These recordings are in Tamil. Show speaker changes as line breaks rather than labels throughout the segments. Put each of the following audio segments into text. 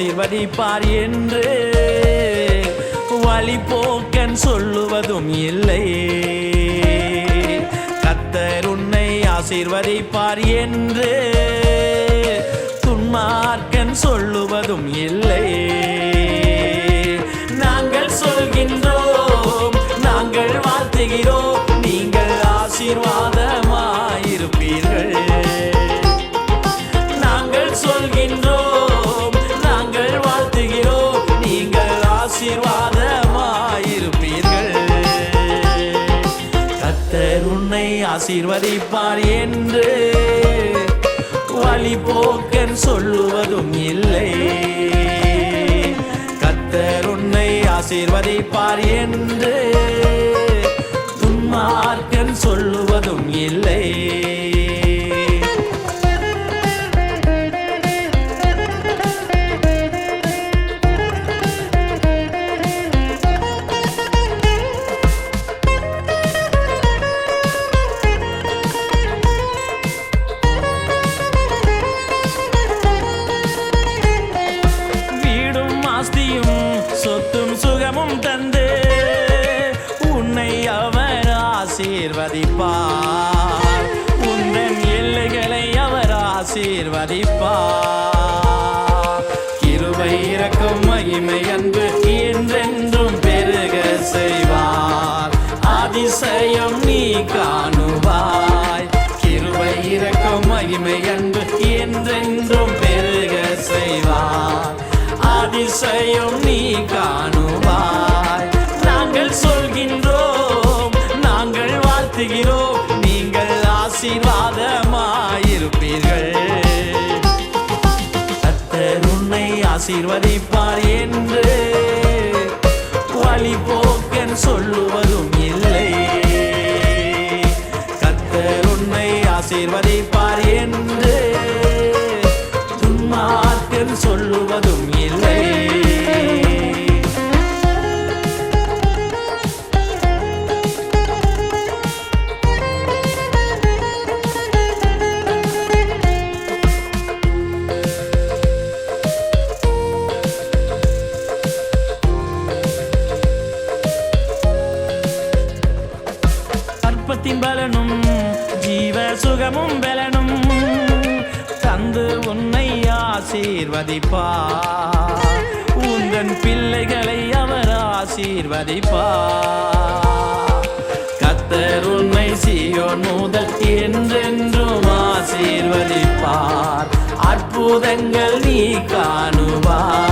கத்தர் ஆசீர்வதிப்பார் என்று வழி போக்கன் சொல்லுவதும் இல்லை. கத்தர் உன்னை ஆசீர்வதிப்பார் என்று துன்மார்க்கன் சொல்லுவதும் இல்லை. நாங்கள் சொல்கின்றோம் நாங்கள் வாழ்த்துகிறோம் நீங்கள் ஆசீர்வாதமாயிருப்பீர்கள் ஆசீர்வதிப்பார் என்று வழி போக்கன் சொல்லுவதும் இல்லை. கத்தர் உன்னை ஆசீர்வதிப்பார் என்று துன்மார்க்கன் சொல்லுவதும் இல்லை. சுகமும் தந்து உன்னை அவர் ஆசீர்வதிப்பார். உந்தன் எல்லைகளை அவர் ஆசீர்வதிப்பார். கிருபை இறக்கும் மகிமை அன்பு என்றென்றும் பெருக செய்வார். அதிசயம் நீ காணுவாய். கிருபை இறக்கும் மகிமை அன்பு என்றென்றும் பெருக செய்வார். அதிசயம் நீ காணு வாழ்த்துகிறோம் நீங்கள் ஆசீர்வாதமாயிருப்பீர்கள். கத்தர் உன்னை ஆசீர்வதிப்பார் என்று வழி போக்கன் சொல்லுவதும் இல்லை. கத்தர் உன்னை ஆசீர்வதிப்பார் என்று துன்மார்க்கன் சொல்லுவதும் இல்லை. அற்பத்தின் பலனும் ஜீவ சுகமும் பலனும் தந்து உன்னை ஆசீர்வதிப்பா. உந்தன் பிள்ளைகளை அவர் ஆசீர்வதிப்பா. கத்தர் உன்னை சீயோன் முதல் என்றென்றும் ஆசீர்வதிப்பார். அற்புதங்கள் நீ காணுவார்.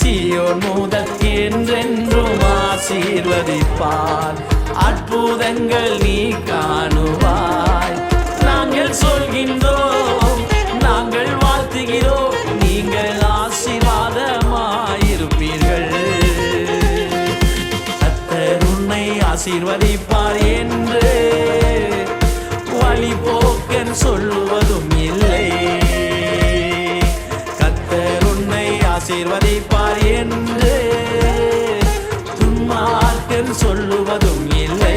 சியோன் முதல் என்றென்றும் ஆசீர்வதிப்பார். அற்புதங்கள் நீ காணுவாய். நாங்கள் சொல்கின்றோம் நாங்கள் வாழ்த்துகிறோம் நீங்கள் ஆசீர்வாதமாயிருப்பீர்கள். கத்தர் உன்னை ஆசீர்வதிப்பார் என்று வழிபோக்கன் சொல்லுவதும் இல்லை. ஆசீர்வதிப்பார் என்று துன்மார்க்கன் சொல்லுவதும் இல்லை.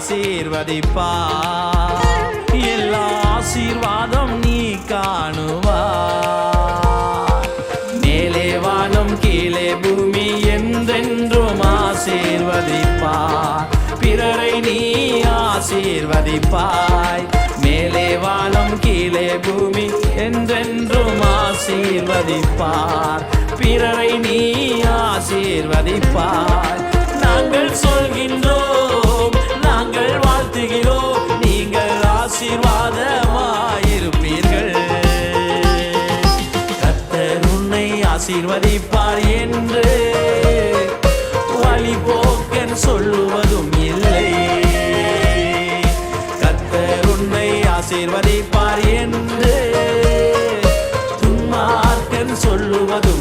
ஆசீர்வதிப்பா எல்லா ஆசீர்வாதம் நீ காணுவா மேலே வானம் கீழே பூமி என்றென்றும் ஆசீர்வதிப்பா பிறரை நீ ஆசீர்வதிப்பாய். மேலே வானம் கீழே பூமி என்றென்றும் ஆசீர்வதிப்பார். பிறரை நீ ஆசீர்வதிப்பார் நாங்கள் சொல்கின்றோம். வாழ்த்துகிறோம் நீங்கள் ஆசீர்வாதமாயிருப்பீர்கள். கத்தர் உன்னை ஆசீர்வதிப்பார் என்று வழிபோக்கன் சொல்லுவதும் இல்லை. கத்தர் உன்னை ஆசீர்வதிப்பார் என்று துன்மார்க்கன் சொல்லுவதும்